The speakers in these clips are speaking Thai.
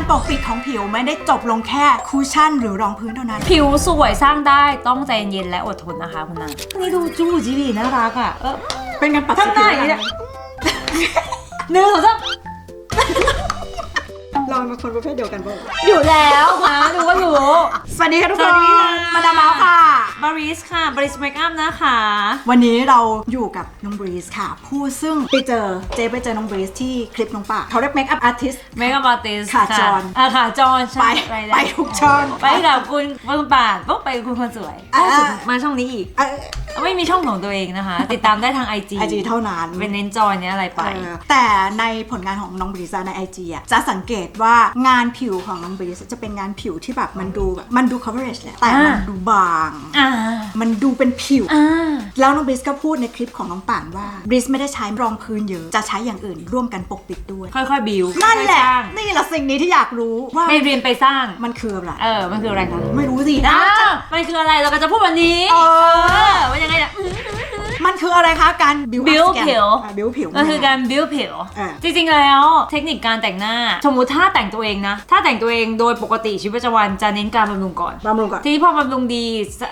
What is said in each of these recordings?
การปกปิดของผิวไม่ได้จบลงแค่คูชั่นหรือรองพื้นเท่านั้น ผิวสวยสร้างได้ต้องใจเย็นและอดทนนะคะคุณนางนี่ดูจูจีบีน่ารักอะเออเป็นการปรับข้างหน้าอย่างนี้เนี่ยหนึ่งสองสาม เราเป็นคนประเภทเดียวกันป่ะอยู่แล้วนะดูก็รู้สวัสดีค่ะทุกสควัสนดีค่ะมาดามเมาส์ค่ะ บาริสค่ะ บาริสเมคอัพนะคะ วันนี้เราอยู่กับน้องบรีสค่ะ ผู้ซึ่งไปเจอเจไปเจอน้องบรีสที่คลิปน้องป่าเขาเรียกเมคอัพอาร์ติสเมคอัพอาร์ติสขาจรอะขาจรไปใช่ไปทุกช่องไปกับคุณคุณป่านปุ๊บไปกับคุณคนสวยอ่าล่าสุดมาช่องนี้อีกเออไม่มีช่องของตัวเองนะคะ ติดตามได้ทาง IG ไอจีเท่านั้นเป็นเน้นจอยเนี้ยอะไรไป เออแต่ในผลงานของน้องบรีซในไอจีอะจะสังเกตว่างานผิวของน้องบรีซจะเป็นงานผิวที่แบบมันดูแบบมันดู coverage แหละแต่อ่ามัมันดูบาง อ่า มันดูเป็นผิว อ่า แล้วน้องบริสก็พูดในคลิปของน้องป่านว่าบริสไม่ได้ใช้รองพื้นเยอะ จะใช้อย่างอื่นร่วมกันปกปิดด้วย ค่อยๆ บิวนั่นแหละ ค่อยๆสร้างนี่แหละสิ่งนี้ที่อยากรู้ว่าไปเรียนไปสร้าง มันคืออะไรเออ มันคืออะไรคะไม่รู้สิอ้าวมันคืออะไรเราก็จะพูดวันนี้ เออว่ายังไงเนี่ย มันคืออะไรคะการบิว Build ผิว บิวผิว ก็คือการบิวผิว อ่า จริงๆ แล้วเทคนิคการแต่งหน้า สมมุติถ้าแต่งตัวเองนะ ถ้าแต่งตัวเองโดยปกติชีวิตประจำวันจะเน้นการบำรุงก่อน บำรุงก่อน ทีนี้พอบำรุงดี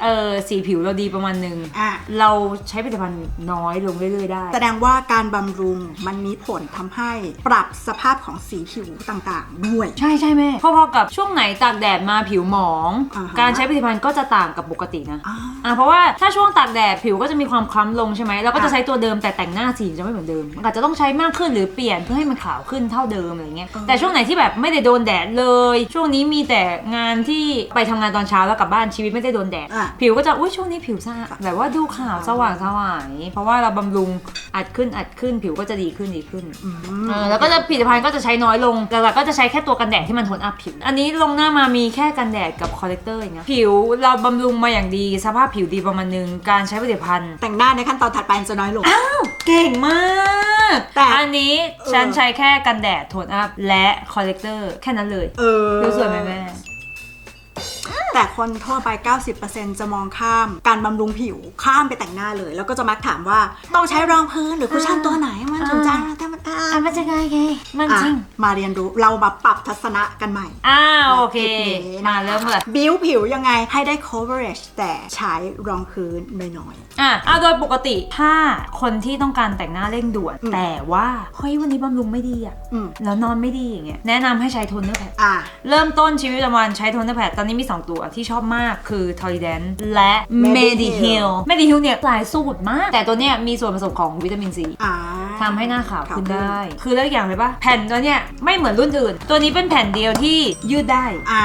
เออสีผิวเราดีประมาณหนึงอะ เราใช้ผลิตภัณฑ์น้อยลงเรื่อยๆได้ แสดงว่าการบำรุงมันมีผลทำให้ปรับสภาพของสีผิวต่างๆ ด้วย ใช่ใช่แม่พอๆกับช่วงไหนตากแดดมาผิวหมอง อ่าฮะ การใช้ผลิตภัณฑ์ก็จะต่างกับปกตินะ อ่า อ่าเพราะว่าถ้าช่วงตากแดดผิวก็จะมีความคล้ำลงใช่ไหมเราก็จะอะใช้ตัวเดิมแต่แต่งหน้าสีจะไม่เหมือนเดิมมันอาจจะต้องใช้มากขึ้นหรือเปลี่ยนเพื่อให้มันขาวขึ้นเท่าเดิมอะไรเงี้ยแต่ช่วงไหนที่แบบไม่ได้โดนแดดเลย ช่วงนี้มีแต่งานที่ไปทำงานตอนเช้าแล้วกลับบ้านชีวิตไม่ได้โดนแดดอะผิวก็จะอุ้ยช่วงนี้ผิวสะอาดแบบว่าดูขาวสว่างสวายเพราะว่าเราบำรุงอัดขึ้นอัดขึ้นผิวก็จะดีขึ้นดีขึ้นเออแล้วก็จะผลิตภัณฑ์ก็จะใช้น้อยลงหลักๆก็จะใช้แค่ตัวกันแดดที่มันโทนอัพผิว อันนี้ลงหน้ามามีแค่กันแดดกับคอลเลกเตอร์เองนะผิวเราบำรุงมาอย่างดีสภาพผิวดีประมาณนึงการใช้ผลิตภัณฑ์แต่งหน้าในขั้นตอนถัดไปจะน้อยลงเก่งมากแต่ อันนี้ฉันใช้แค่กันแดดโทนอัพและคอลเลกเตอร์แค่นั้นเลย เออ ดูสวยไหมแม่ แต่คนทั่วไป 90%จะมองข้ามการบำรุงผิวข้ามไปแต่งหน้าเลย แล้วก็จะมักถามว่าต้องใช้รองพื้นหรือคุชชั่นตัวไหนมันถึงจะแต่มันอะอะมันจะไงไงมันอะจริง มาเรียนรู้เรามาปรับทัศนะกันใหม่อ้าวโอเคคลิปนี้นะมาเริ่มเลยบิวผิวยังไงให้ได้ coverage แต่ใช้รองพื้นน้อยอะเอาโดยปกติถ้าคนที่ต้องการแต่งหน้าเร่งด่วนอืมแต่ว่าเฮ้ยวันนี้บำรุงไม่ดีอะๆอืมแล้วนอนไม่ดีอย่างเงี้ยแนะนำให้ใช้โทนเนอร์แพดอะเริ่มต้นชีวิตประจำวันใช้โทนเนอร์แพดตอนนี้มี2ตัวที่ชอบมากคือ t o l i d e n และ Mediheal Mediheal Mediheal เนี่ยหลายสูตรมาก แต่ตัวเนี้ยมีส่วนผสมของวิตามินซีอ่าทำให้หน้าขาวขึ้นได้ คือเลือกอย่างเลยปะแผ่นตัวเนี้ยไม่เหมือนรุ่นอื่น ตัวนี้เป็นแผ่นเดียวที่ยืดได้ อ่า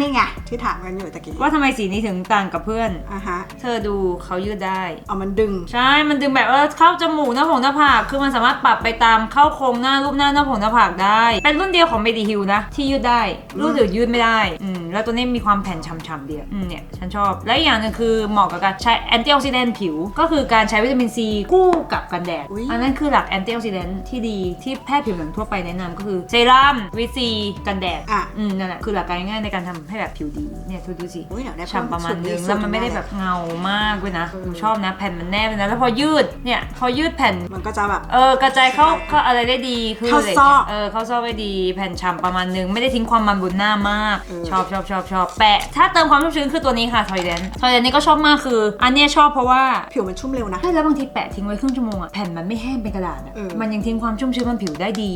นี่ไงที่ถามกันอยู่ตะกี้ ว่าทำไมสีนี้ถึงต่างกับเพื่อน อ่าฮะ เธอดูเขายืดได้เอามันดึง ใช่ มันดึงแบบว่าเข้าจมูกหน้าผงหน้าผาก คือมันสามารถปรับไปตามเข้าโครงหน้ารูปหน้าหน้าผงหน้าผากได้ เป็นรุ่นเดียวของ Mediheal นะที่ยืดได้ รุ่นอื่นยืดไม่ได้ อืม แล้วตัวนี้มีความแผ่นฉ่ำๆเดียวอืมเนี่ยฉันชอบ และอีกอย่างหนึงคือเหมาะกับการใช้แอนตี้ออกซิแดนต์ผิว ก็คือการใช้วิตามินซีคู่กับกันแดด อุ๊ย อันนั้นคือหลักแอนตี้ออกซิแดนต์ที่ดีที่แพทย์ผิวหนังทั่วไปแนะนำก็คือเซรั่มวิตซีกันแดดอะ อืมนั่นแหละคือหลักการง่ายๆในการทำให้แบบผิวดีเนี่ยดูดูสิ อุ้ยเดี๋ยวได้ฉ่ำประมาณนึงสูตแล้วมันไม่ได้สูตรแบบเงามากเลยนะเออหนูชอบนะแผ่นมันแนบเลยนะ แล้วพอยืดเนี่ยพอยืดแผ่น มันก็จะแบบ เออกระจายเข้าใช่เข้าอะไรได้ดีคือเข้าอะไรซอกเงี้ยเออเข้าซอกได้ดี แผ่นฉ่ำประมาณนึง ไม่ได้ทิ้งความมันบนหน้ามาก เออ ชอบชอบชอบชอบแปะถ้าเติมความชุ่มชื้นคือตัวนี้ค่ะทอยเดนทอยเดนนี่ก็ชอบมากคือ อันเนี้ยชอบเพราะว่าผิวมันชุ่มเร็วนะ ใช่แล้วบางทีแปะทิ้งไว้ครึ่งชั่วโมงอะแผ่นมันไม่แห้งเป็นกระดาษอะเออ มันยังทิ้งความชุ่มชื้นบนผิวได้ดี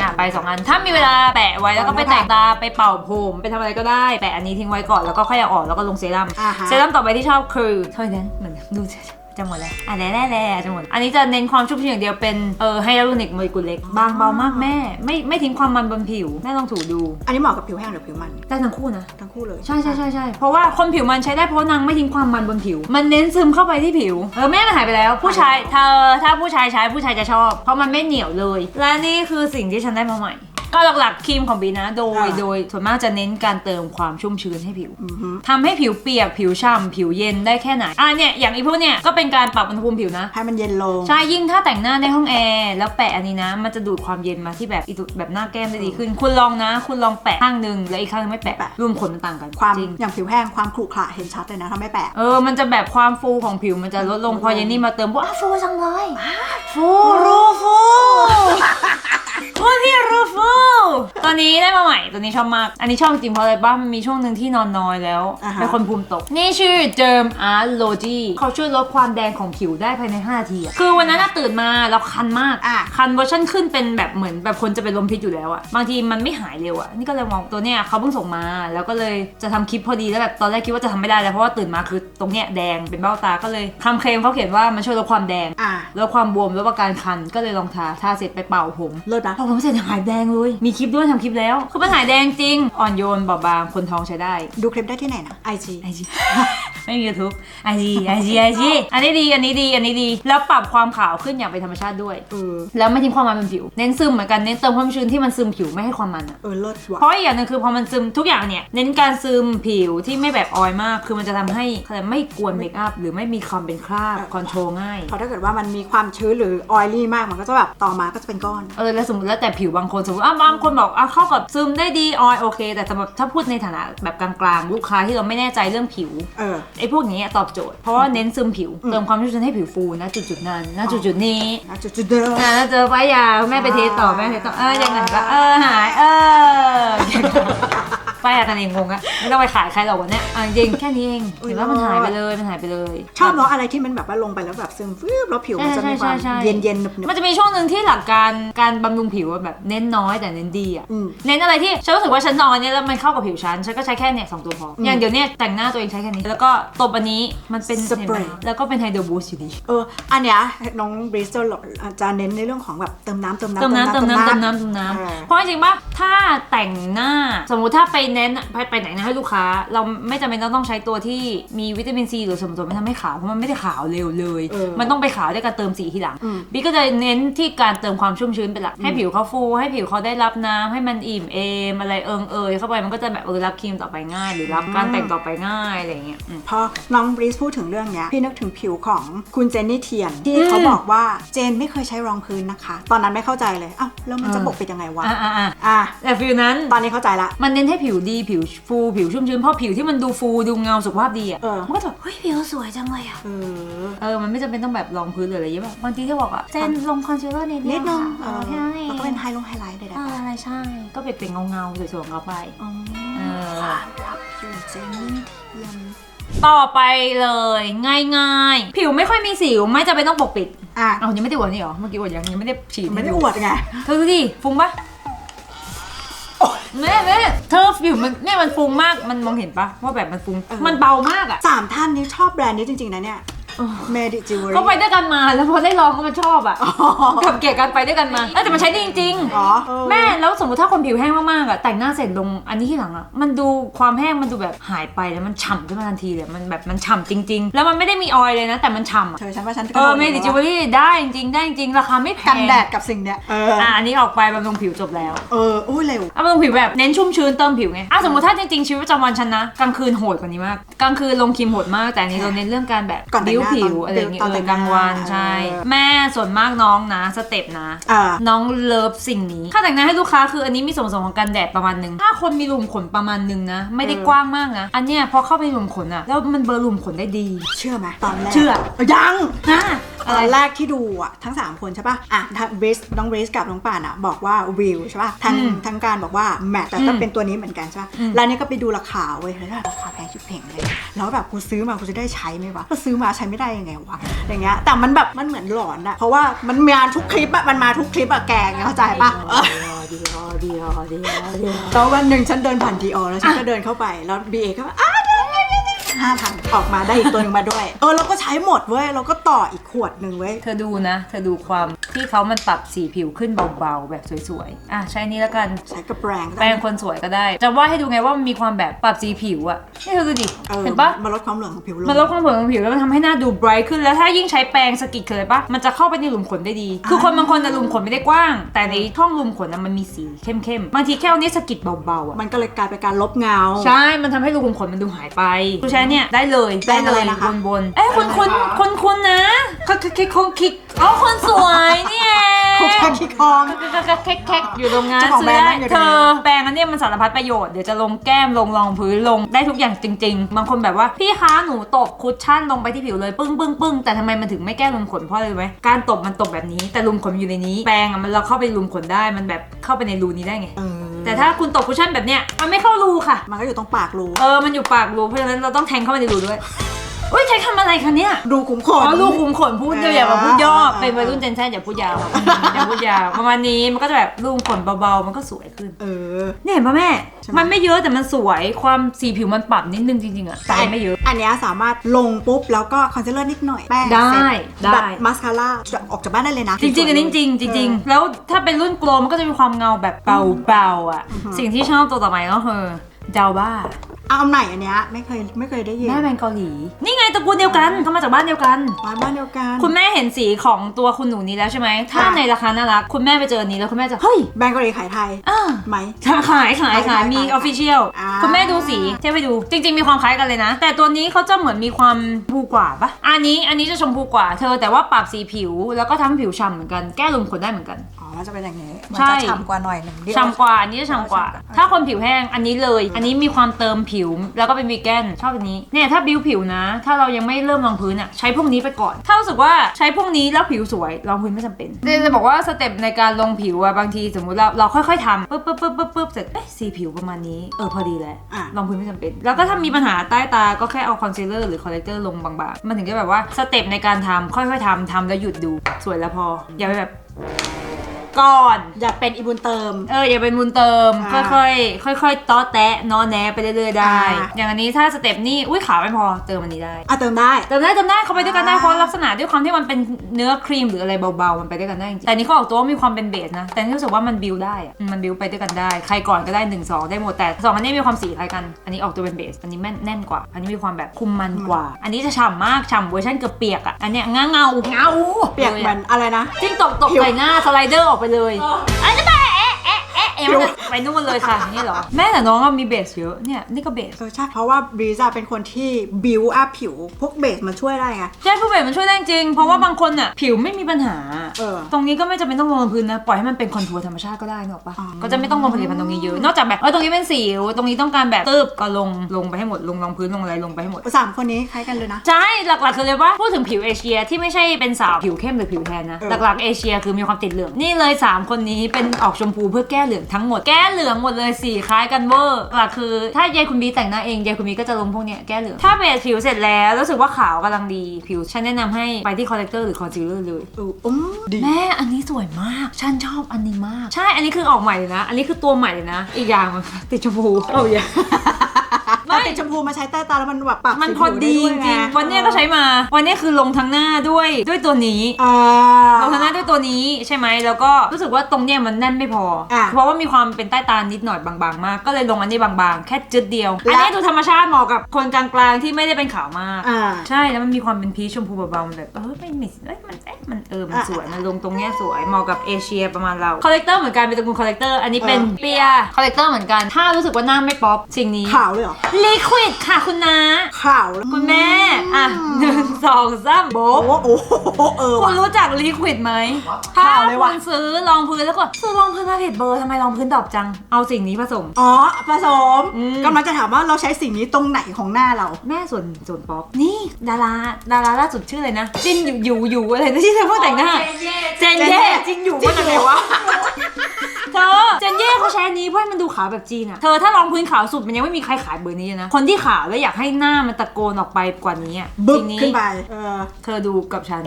อะไปสองอันถ้ามีเวลาแปะไว้แล้วก็ไปแต่งตาไปเป่าผมไปทำอะไรก็ได้แปะอันนี้ทิ้งไว้ก่อนแล้วก็ค่อยเอาออกแล้วก็ลงเซรั่ม อ่าฮะ เซรั่มต่อไปที่ชอบคือเท่านั้นเหมือนดู จะหมดแล้วอะแน่แน่ๆจะหมด อันนี้จะเน้นความชุ่มชื้นอย่างเดียวเป็นเออไฮยาลูนิกโมเลกุลเล็ก บางเบามากแม่ ไม่ไม่ทิ้งความมันบนผิว แม่ลองถูดู อันนี้เหมาะกับผิวแห้งหรือผิวมัน ได้ทั้งคู่นะ ทั้งคู่เลย ใช่ใช่ใช่ใช่เพราะว่าคนผิวมันใช้ได้เพราะนางไม่ทิ้งความมันบนผิว มันเน้นซึมเข้าไปที่ผิว เออแม่มันหายไปแล้ว ผู้ชายเธอถ้าผู้ชายใช้ผู้ชายจะชอบ เพราะมันไม่เหนียวเลย และนี่คือสิ่งที่ฉันได้มาใหม่ ก็หลักๆครีมของบีนะโดยโดยส่วนมากจะเน้นการเติมความชุ่มชื้นให้ผิว อือฮึทำให้ผิวเปียกผิวฉ่ำผิวเย็นได้แค่ไหน อะเนี่ย อย่างอีพวกเนี่ย ก็เป็นการปรับอุณหภูมิผิวนะ ให้มันเย็นลง ใช่ ยิ่งถ้าแต่งหน้าในห้องแอร์แล้วแปะอันนี้นะ มันจะดูดความเย็นมาที่แบบอีตุแบบหน้าแก้มได้ดีขึ้น คุณลองนะ คุณลองแปะข้างหนึ่งแล้วอีกข้างหนึงไม่แปะแปะ รวมขนมันต่างกันความจริง อย่างผิวแห้งความขรุขระเห็นชัดเลยนะถ้าไม่แปะ เออ มันจะแบบความฟูของผิวมันจะลดลงพอเยนนี่มาเติมว่าฟูจังเลยฟูรูฟู ฟูคนที่รูฟูตัวนี้ได้มาใหม่ตัวนี้ชอบมาก อันนี้ชอบจริงเพราะอะไรบ้างมันมีช่วงหนึ่งที่นอนน้อยแล้ว อ่าฮะ เป็นคนภูมิตก นี่ชื่อ Derm Art Logi เขาช่วยลดความแดงของผิวได้ภายใน5นาทีอะคือวันนั้นน่ะตื่นมาแล้วคันมาก อะ คันเวอร์ชันขึ้นเป็นแบบเหมือนแบบคนจะเป็นลมพิษอยู่แล้วอะบางทีมันไม่หายเร็วอะนี่ก็เลยมองตัวเนี้ยเขาเพิ่งส่งมา แล้วก็เลยจะทำคลิปพอดีแล้วแบบตอนแรกคิดว่าจะทำไม่ได้แล้วเพราะว่าตื่นมาคือตรงเนี้ยแดงเป็นเบ้าตาก็เลยคำเคลมเขาเขียนว่ามันช่วยลดความแดงอะลดความบวมลดอาการคันก็เลยลองทาทาเสร็จไปเป่าผม เลิศนะพอผมเสร็จหายแดงเลย มีคลิปด้วยทำคลิปแล้ว คือมันหายแดงจริง อ่อนโยนเบาบางคนท้องใช้ได้ ดูคลิปได้ที่ไหนนะ IG ไอจีไม่มี YouTube ไอจีไอจีไอจีอันนี้ดี อันนี้ดี อันนี้ดี แล้วปรับความขาวขึ้นอย่างเป็นธรรมชาติด้วย เออ แล้วไม่ทิ้งความมันบนผิว เน้นซึมเหมือนกัน เน้นเติมความชื้นที่มันซึมผิวไม่ให้ความมันอะเออเลิศว่ะเพราะอีกอย่างหนึงคือพอมันซึมทุกอย่างเนี่ย เน้นการซึมผิวที่ไม่แบบออยล์มาก คือมันจะทำให้อะไรไม่กวนเมคอัพหรือไม่มีความเป็นคราบคอนโทรลง่าย เพราะถ้าเกิดว่ามันมีความชื้นหรือออยลี่มากมันก็จะแบบต่อมาก็จะเป็นก้อน เออแล้วสมมติแล้วแต่ผิวบางคนสมมติอะบางคนบอกอะเข้ากับซึมได้ดีออยโอเค แต่สำหรับถ้าพูดในฐานะแบบกลางๆ ลูกค้าที่เราไม่แน่ใจเรื่องผิวเออ ไอ้พวกนี้ตอบโจทย์เพราะว่าเน้นซึมผิวเติมความชุ่มชื้นให้ผิวฟูนะจุดๆนั้นนะจุดๆนี้นะจุดจุดๆเดิมอะแล้วเจอป้ายยาแม่ไปเทสต่อแม่เทสต่อเออยังไงก็เออหายเออ ป้ายยากันเองงงอะไม่ต้องไปขายใครหรอกวันเนี้ยอะจริงแค่นี้เองเห็นว่ามันหายไปเลยมันหายไปเลย ชอบเนาะอะไรที่มันแบบว่าลงไปแล้วแบบซึมฟืบแล้วผิวมันจะมีความใช่ใช่ใช่ เย็นเย็นๆหนึบหนึบ มันจะมีช่วงหนึ่งที่หลักการการบำรุงผิวอะแบบเน้นน้อยแต่เน้นดีอะอืมเน้นอะไรที่ฉันรู้สึกว่าฉันนอนเนี่ยแล้วมันเข้ากับผิวฉันฉันก็ใช้แค่เนี่ยสองตัวพออมอย่างเดี๋ยวเนี่ยแต่งหน้าตัวเองใช้แค่นี้ แล้วก็ตบอันนี้มันเป็นสเปรย์ ห็นไหมแล้วก็เป็นไฮโดรบูสอยู่ดีเอออันเนี้ยน้องบริสโตจะเน้นในเรื่องของแบบเติมน้ำเติมน้ำเติมน้ำเติมน้ำเติมน้ำเติมน้เออำเพราะจริงๆป่ะถ้าแต่งหน้าสมมุติถ้าไปเน้นไปไปไหนนะให้ลูกค้า เราไม่จำเป็นต้องใช้ตัวที่มีวิตามินซีหรือสมส่วนไม่ทำให้ขาวเพราะมันไม่ได้ขาวเร็วเลย เออมันต้องไปขาวด้วยการเติมสีทีหลังอืมบิ๊กก็จะเน้นที่การเติมความชุ่มชื้นเป็นหลักให้ผิวเขาฟูให้ผิวเขาได้รับน้ำให้มันอิ่มเอมอะไรเอิงเอยเข้าไปมันก็จะแบบเออรับครีมต่อไปง่าย หรือรับการแต่งต่อไปง่ายอะไรอย่างเงี้ยอืม พอน้องบริสพูดถึงเรื่องเนี้ยพี่นึกถึงผิวของคุณเจนนี่เทียน ที่เขาบอกว่าเจนไม่เคยใช้รองพื้นนะคะ ตอนนั้นไม่เข้าใจเลยอ้าวแล้วมันจะเออปกปิดยังไงวะอะอะอะอะแต่ฟิลนั้น ตอนนี้เข้าใจละ มันเน้นให้ผิวดีผิวฟูผิวชุ่มชื้นเพราะผิวที่มันดูฟูดูเงาสุขภาพดีอะเออ มันก็จะแบบเฮ้ยผิวสวยจังเลยอะ เออ เออมันไม่จำเป็นต้องแบบรองพื้นหรืออะไรเยอะแบบบางทีที่บอกอะเจนลงคอนซีลเลอร์นิดเดีนิยดวนึงค่ะเอเอออแค่นั้นเองแล้วก็เป็นไฮลงไฮไลท์ได้เอออะไรใช่ ก็เป็นเป็นเงาเงาๆสวยๆของเขาไป อ๋อเออ ความรักผิวเจนนี่เทียนต่อไปเลย ง่ายๆ ผิวไม่ค่อยมีสิวไม่จำเป็นต้องปกปิดอะเอายังไม่ได้อวดนี่เหรอเมื่อกี้อวดยังยังไม่ได้ฉีดไม่ได้อวดไงเธอดูดิฟุ้งปะ แม่แม่เธอผิวมันเนี่ยมันฟุ้งมากมันมองเห็นปะว่าแบบมันฟุ้งเออมันเบามากอะสามท่านนี้ชอบแบรนด์นี้จริงๆนะเนี่ย เมดิจิวเวลก็ไปรี่ด้วยกันมาแล้วพอได้ลองก็มันชอบอะกับเกียรกันไปด้วยกันมาเอ้ยแต่มันใช้ได้จริงอ๋อเออๆแม่แล้วสมมติถ้าคนผิวแห้งมากๆอะแต่งหน้าเสร็จลงอันนี้ที่หลังอะมันดูความแห้งมันดูแบบหายไปแล้วมันฉ่ำขึ้นมาทันทีเลยมันแบบมันฉ่ำจริง ๆ แล้วมันไม่ได้มีออยล์เลยนะ แต่มันฉ่ำอะเธอฉันว่าฉันเออเมดิจิวเวลรี่ได้จริงๆได้จริงๆราคาไม่แพงกันแดดกับสิ่งเนี้ย เออ อะอันนี้ออกไปบำรุงผิวจบแล้วเออโอ้ยเร็ว เอาบำรุงผิวแบบเน้นชุ่มชื้นเติมผิวไงอะสมมติถ้าจริงๆชีวิตประจำวันฉันนะกลางคืนโหดกว่านี้มากกลางคืนลงครีมโหดมากแต่อันนี้เราเน้นเรื่องการแบบก่อนแต่งหน้า บิ้วผิวตอนอะไรอย่างเงี้ยตอนเอแต่องหน้ากลางวันใช่เออแม่ส่วนมากน้องนะสเต็ปนะอ่าน้องเลิฟสิ่งนี้ค่าแต่งหน้าให้ลูกค้าคืออันนี้มีส่วนผสมของกันแดดประมาณหนึงถ้าคนมีหลุมขนประมาณหนึงนะ ไม่ได้เออกว้างมากนะ อันเนี้ยพอเข้าไปในหลุมขนอะแล้วมันเบลอร์หลุมขนได้ดี เชื่อไหมตอนแรกเชื่อยังฮะตอนแรกที่ดูอะทั้ง 3 คนใช่ป่ะอะทั้งบริสน้องบริสกับน้องป่านอะบอกว่าวิวใช่ป่ะทั้งอืมทั้งการบอกว่าแมทแต่ก็อืมเป็นตัวนี้เหมือนกันใช่ป่ะอืมแล้วเนี่ยก็ไปดูราคาเว้ยแล้วราคาแพงชิบเพ่งเลยแล้วแบบกูซื้อมากูจะได้ใช้ไหมวะก็ซื้อมาใช้ไม่ได้ยังไงวะอย่างเงี้ยแต่มันแบบมันเหมือนหลอนอะเพราะว่ามันมาทุกคลิปอะมันมาทุกคลิปอะแกงเข้าใจปะเออ ดีออดีออดีออดีออแล้ววันหนึ่งฉันเดินผ่านดีออแล้วฉันก็เดินเข้าไป แล้วบีเอก็แบบอ้าห้าพันออกมาได้อีกตัวหนึงมาด้วย เออเราก็ใช้หมดเว้ยเราก็ต่ออีกขวดหนึ่งเว้ย เธอดูนะ เธอดูความ ที่เขามันปรับสีผิวขึ้นเบาๆ แบบสวยๆ อะใช้นี้แล้วกัน ใช้กับแปรงแปรงคนสวยก็ได้ จะว่าให้ดูไงว่ามันมีความแบบปรับสีผิวอะนี่เธอดูดิเออเห็นปะมันลดความเหลืองของผิวลง มันลดความเผยของผิวแล้วมันทำให้หน้าดูไบรท์ขึ้น แล้วถ้ายิ่งใช้แปรงสกิดเคยปะมันจะเข้าไปในหลุมขนได้ดี คือคนบางคนนะหลุมขนไม่ได้กว้าง แต่ในช่องหลุมขนนะมันมีสีเข้มๆ บางทีแค่เอานี้วสกิดเบาๆอะมันก็เลยกลายเป็นการลบเงา ใช่ มันทำให้รูขุมขนมันดูหายไปคุณใช้เนี่ยได้เลยแปรงอะไรได้เลยนะคะบนๆเอ้ยคุณคุณคุณคุณนะคิกคิกคงคิ กอ๋อคนสวยนี่เองคุกแคกขี้คอง แคกแคกอยู่ตรงนั้นเจ้าของซื้อแบรนด์ได้นั่งอยู่เธตรงอนี้แปรงอันเนี้ยมันสารพัดประโยชน์ เดี๋ยวจะลงแก้มลงรองพื้นลงได้ทุกอย่างจริง ๆ บางคนแบบว่า พี่คะหนูตบคุชชั่นลงไปที่ผิวเลยปึ้งปึ้งปึ้งแต่ทำไมมันถึงไม่แก้รุมขนเพราะอะไรรู้ไหมการตบมันตบแบบนี้ แต่รุมขนอยู่ในนี้ แปรงอะมันเราเข้าไปรุมขนได้มันแบบเข้าไปในรูนี้ได้ไง เออแต่ถ้าคุณตบคุชชั่นแบบเนี้ยมันไม่เข้ารูค่ะ มันก็อยู่ตรงปากรู เออ มันอยู่ปากรู เพราะฉะนั้นเราต้องแทงเข้าไปในรูด้วย อุ้ยใช้คำอะไรคะเนี่ยรูขุมขอ๋นอลูกคุมขนพูดเยอะอย่ามาพูดย่อเออเป็นวัยรุ่นเจนแซอย่าพูดยาวอย่าพูดยาวประมาณนี้มันก็จะแบบลูกขนเบาๆมันก็สวยขึ้น เออ เนี่ยเห็นปะแม่ ใช่ไหม มันไม่เยอะแต่มันสวยความสีผิวมันปรับนิดนึงจริงๆอะแต่ไม่เยอะ อันเนี้ยสามารถลงปุ๊บแล้วก็คอนซีลเลอร์นิดหน่อยแป้งได้เสร็จได้ แบบมาสคาร่าออกจากบ้านได้เลยนะจริงๆอันนี้จริงๆจริง ๆ แล้วถ้าเป็นรุ่นโกลมันก็จะมีความเงาแบบเบาๆอะ สิ่งที่ชอบตัวต่อไปก็คือดาวบ้า เอาอันไหนอันเนี้ยไม่เคยไม่เคยได้ยินแม่แบรนด์เกาหลี นี่ไงตระกูลเดียวกันเขามาจากบ้านเดียวกัน บ้านบ้านเดียวกัน คุณแม่เห็นสีของตัวคุณหนูนี้แล้วใช่ไหม ถ้าค่ะ ในราคาน่ารัก คุณแม่ไปเจออันนี้แล้วคุณแม่จะ เฮ้ยแบรนด์เกาหลีขายไทยอ่าไหม ขายขายขายขายมีขายออฟฟิเชียล อ่า คุณแม่ดูสีเทียบไปดู จริง ๆ มีความคล้ายกันเลยนะ แต่ตัวนี้เขาจะเหมือนมีความชมพูกว่าปะอันนี้อันนี้จะชมพูกว่าเธอแต่ว่าปรับสีผิวแล้วก็ทำให้ผิวฉ่ำเหมือนกัน แก้รุมขนได้เหมือนกันอ๋อ มันจะเป็นอย่างนี้มันใช่จะฉ่ำกว่าหน่อยหนึ่งเดียวฉ่ำกว่าอันนี้จะฉ่ำกว่าฉ่ำกว่า ถ้าคนผิวแห้งอันนี้เลย อันนี้มีความเติมผิว แล้วก็เป็นวีแกนชอบอันนี้เนี่ยถ้าบิวผิวนะ ถ้าเรายังไม่เริ่มรองพื้นอะใช้พวกนี้ไปก่อน ถ้ารู้สึกว่าใช้พวกนี้แล้วผิวสวยรองพื้นไม่จำเป็นเดนจะบอกว่าสเต็ปในการลงผิวอะบางทีสมมุติเราเราค่อยๆทำปึ๊บปึ๊บปึ๊บปึ๊บปึ๊บเสร็จเอ๊ะสีผิวประมาณนี้เออพอดีแล้วอะ รองพื้นไม่จำเป็น แล้วก็ถ้ามีปัญหาใต้ตาก็แค่เอาคอนซีลเลอร์หรือคอลเลกเตอร์ลงบางๆมันถึงจะแบบว่าสเต็ปในการทำค่อยๆทำทำแล้วหยุดดูสวยแล้วพออย่าไปแบบ ก่อนอย่าเป็นอีบุญเติม เอออย่าเป็นบุญเติม อ่าค่อยๆ ค่อยๆต้อแตะนอแนะไปเรื่อยๆได้ อ่า อย่างอันนี้ถ้าสเต็ปนี่อุ้ยขาวไม่พอเติมอันนี้ได้ อะเติมได้ เติมได้เติมได้เข้าไปด้วยกันได้อ่า เพราะลักษณะด้วยความที่มันเป็นเนื้อครีมหรืออะไรเบาๆมันไปด้วยกันได้จริงๆแต่อันนี้เขาออกตัวว่ามีความเป็นเบสนะ แต่นี่รู้สึกว่ามันบิวได้อะมันบิวไปด้วยกันได้ ใครก่อนก็ได้1นสองได้หมดแต่สองอันนี้มีความสีคล้ายกัน อันนี้ออกตัวเป็นเบสอันนี้แม่นแน่นกว่า อันนี้มีความแบบคุมมันกว่า อันนี้จะฉ่ำมากฉ่ำเวอร์ชันเกือบเปียกอะอันเนี้ยเงาเงาๆเงาเปียกเหมือนอะไรนะ จิ้งตกตกผิวใส่หน้าสไลเดอร์ออกไปเลย อันนี้ไป เอ็มผิวไปนู่นเลยค่ะนี่เหรอ แม่แต่น้องอะมีเบสเยอะเนี่ยนี่ก็เบส เออใช่เพราะว่าบรีซอะเป็นคนที่บิวอัพผิว พวกเบสมันช่วยได้ไง ใช่ผู้เบสมันช่วยได้จริง เพราะว่าบางคนอะผิวไม่มีปัญหา เออตรงนี้ก็ไม่จำเป็นต้องลงบนพื้นนะ ปล่อยให้มันเป็นคอนทัวร์ธรรมชาติก็ได้นึกออกปะอ๋อ ก็จะไม่ต้องลงผลิตภัณฑ์ตรงนี้เยอะ นอกจากแบบเออตรงนี้เป็นสิว ตรงนี้ต้องการแบบตืบก็ลงลงไปให้หมดลงรองพื้นลงอะไรลงไปให้หมด สามคนนี้คล้ายกันเลยนะ ใช่ หลักๆคือเลยว่าพูดถึงผิวเอเชียที่ไม่ใช่เป็นสาวผิวเข้มหรือผิวแทนนะ เออ หลักๆเอเชียคือมีความติดเหลือง นี่เลย 3 คนนี้เป็นออกชมพูเพื่อแก้เหลืองทั้งหมดแก้เหลืองหมดเลยสีคล้ายกันเวอร์หลักคือ ถ้ายายคุณบีแต่งหน้าเองยายคุณบีก็จะลงพวกเนี้ยแก้เหลืองถ้าเบสผิวเสร็จแล้วรู้สึกว่าขาวกำลังดีผิว ฉันแนะนำให้ไปที่คอลเลกเตอร์หรือคอนซีลเลอร์เลยเอออืมดีแม่อันนี้สวยมาก ฉันชอบอันนี้มาก ใช่อันนี้คือออกใหม่เลยนะ อันนี้คือตัวใหม่เลยนะ อีกอย่างมันติดชมพูโอ้ยไม่ ไม่ติดชมพูมาใช้ใต้ตาแล้วมันแบบปรับมันสีพอดีจผิวไริงๆวันเนี้ยก็ใช้มา วันเนี้ยคือลงทั้งหน้าด้วยด้วยตัวนี้ อ่า ลงทั้งหน้าด้วยตัวนี้ใช่ไหมแล้วก็รู้สึกว่าตรงเนี้ยมันแน่นไม่พออะเพราะว่ามีความเป็นใต้ตานิดหน่อยบางๆ มาก ก็เลยลงอันนี้บางๆ แค่จุดเดียวอันนี้ดูธรรมชาติเหมาะกับคนกลางๆที่ไม่ได้เป็นขาวมาก อ่า ใช่แล้วมันมีความเป็นพีชชมพูเบาๆมันแบบเออไม่มิสเอ้ยมันเอ๊ะมัน เออมันสวยมันลงตรงเนี้ยสวยเหมาะกับเอเชียประมาณเราคอลเลกเตอร์เหมือนกันเป็นตระกูลคอลเลกเตอร์อันนี้เป็นเออเปียคอลเลกเตอร์เหมือนกัน ถ้ารู้สึกว่าหน้าไม่ป๊อปสิ่งนี้ขาวเลยเหรอลิควิดค่ะคุณนาขาวแล้วคุณแม่อะหนึ่งสองสามโบโอ้ะโหโอ้โหเออคุณว่ะรู้จักลิควิดไหมถ้าข่าวเลยว่ะคุณซื้อรองพื้นแล้วก็ซื้อรองพื้นมาผิดเบอร์ทำไมรองพื้นดรอปจังเอาสิ่งนี้ผสมอ๋อผสมอืมกำลังจะถามว่าเราใช้สิ่งนี้ตรงไหนของหน้าเรา แม่ส่วนส่วนป๊อปนี่ดาราดาราล่าสุดชื่ออะไรนะจินอยู่อยู่อยู่อะไรนะที่เธอพูดแต่งหน้า เจนเจนเย่เย่จินอยู่จินว่าอยู่จากไหนวะเธอเจนเย่เขาใช้อันนี้เพื่อให้มันดูขาวแบบจีนอะเธอถ้ารองพื้นขาวสุดมันยังไม่มีใครขายเบอร์นี้เลยนะ คนที่ขาวแล้วอยากให้หน้ามันตะโกนออกไปกว่านี้อะบึ้สิ่กงนี้ขึ้นไป เออ เธอดูกับฉัน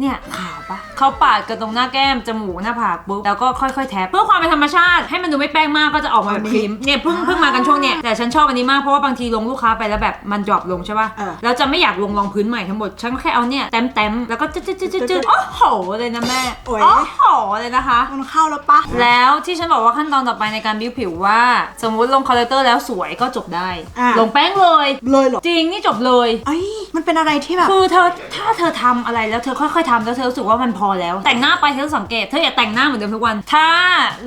เนี่ยขาวปะเขาปาดกันตรงหน้าแก้มจมูกหน้าผากปุ๊บแล้วก็ค่อยๆแทบเพื่อความเป็นธรรมชาติให้มันดูไม่แป้งมากก็จะออกมาแบบครีมเนี่ยเพิ่งเพิ่งมากันช่วงเนี้ยแต่ฉันชอบอันนี้มากเพราะว่าบางทีลงลูกค้าไปแล้วแบบมันดรอปลงใช่ป่ะเออ แล้วจะไม่อยากลงรองพื้นใหม่ทั้งหมดฉันก็แค่เอาเนี่ยแต้มแต้มๆแล้วก็จืดจืดจืดจืดจืดโอ้โหเลยนะแม่โอ้ย โอ้โหเลยนะคะ มันเข้าแล้วปะแล้วที่ฉันบอกว่าขั้นตอนต่อไปในการบิ้วผิวว่า สมมุติลงคอลเลกเตอร์แล้วสวยก็จบได้ อะ ลงแป้งเลย เลยเหรอจริงนี่จบเลยไอ้ยมันเป็นอะไรที่แบบ คือเธอถ้าเธอทำอะไรแล้วเธอค่อยๆอยๆทำแล้วเธอรู้สึกว่ามันพอแล้ว แต่งหน้าไปเธอต้องสังเกตเธออย่าแต่งหน้าเหมือนเดิมทุกวัน ถ้า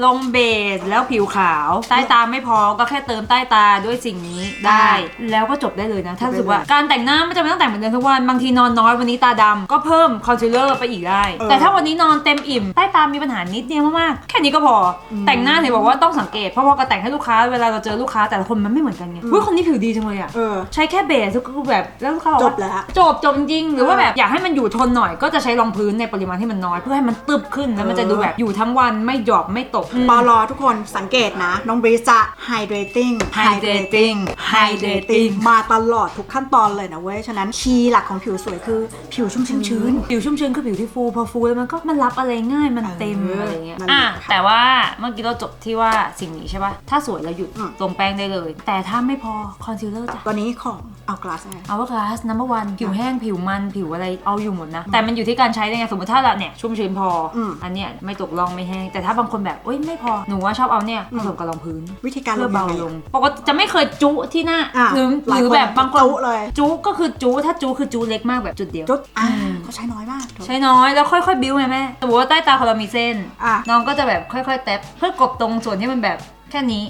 ลงเบสแล้วผิวขาวใต้ตาไม่พอก็แค่เติมใต้ตาด้วยสิ่งนี้ได้ แล้วก็จบได้เลยนะ ถ้ารู้สึกว่าการแต่งหน้าไม่จำเป็นต้องแต่งเหมือนเดิมทุกวันบางทีนอนน้อยวันนี้ตาดำก็เพิ่มคอนซีลเลอร์ไปอีกได้เออแต่ถ้าวันนี้นอนเต็มอิ่มใต้ตามีปัญหานิดเดียวมากๆแค่นี้ก็พออแต่งหน้าเห็นบอกว่าต้องสังเกตเพราะพอก็แต่งให้ลูกค้าเวลาเราเจอลูกค้าแต่ละคนมันไม่เหมือนกันไงเฮ้ยคนนี้ผิวดีจังเลยอะเออใช้แค่เบสก็คือแบบแล้วลูกค้าบอกจว่าบแล้วจบจบจริงๆหรือว่าแบบอยากให้มันอยู่ทนหน่อยก็จะใช้รองพื้นในปริมาณที่มันน้อยเพื่อให้มันตึบขึ้นแล้วมันจะดูแบบอยู่ทั้งวันไม่หยอบไม่ตก ปอลอทุกคนสังเกตนะ น้องบริจะ hydrating hydrating hydrating มาตลอดทุกขั้นตอนเลยนะเว้ย ฉะนั้นคีย์หลักของผิวสวยคือผิวชุ่มชื้นชื้นผิวชุ่มชื้นคือผิวที่ฟู พอฟูแล้วมันก็มันรับอะไรง่ายมันเต็มเออออะไรเงี้ยนั่นแหละอะค่ะ แต่ว่าเมื่อกี้เราจบที่ว่าสิ่งนี้ใช่ป่ะ ถ้าสวยแล้วหยุดอืม ลงแป้งได้เลย แต่ถ้าไม่พอคอนซีลเลอร์จ้ะ ตัวนี้ของเอากลาสไงเอาว่ากลาส number one ผิวแห้งผิวมันผิวอะไรเอาอยู่หมดนะ แต่มันอยู่ที่การใช้ได้ไงสมมติถ้าเราเนี่ยชุ่มชื้นพออมอันเนี้ยไม่ตกร่องไม่แห้งแต่ถ้าบางคนแบบเอ้ยไม่พอหนูว่าชอบเอาเนี่ยผสมกับรองพื้นวิธีการลเพื่องเบายังไงลงปกติจะไม่เคยจุที่หน้าอะหรือหลายหรือคนแบบบางคนจุเลย จุก็คือจุถ้าจุคือจุเล็กมากแบบจุดเดียว จุดอ่าอืมเขาใช้น้อยมากเถอะใช้น้อยแล้วค่อยๆบิ้วไงแม่สมมติว่าใต้ตาของเรามีเส้น อะ น้องก็จะแบบค่อยๆแตะเพื่อกบตรงส่วนที่มันแบบแค่นี้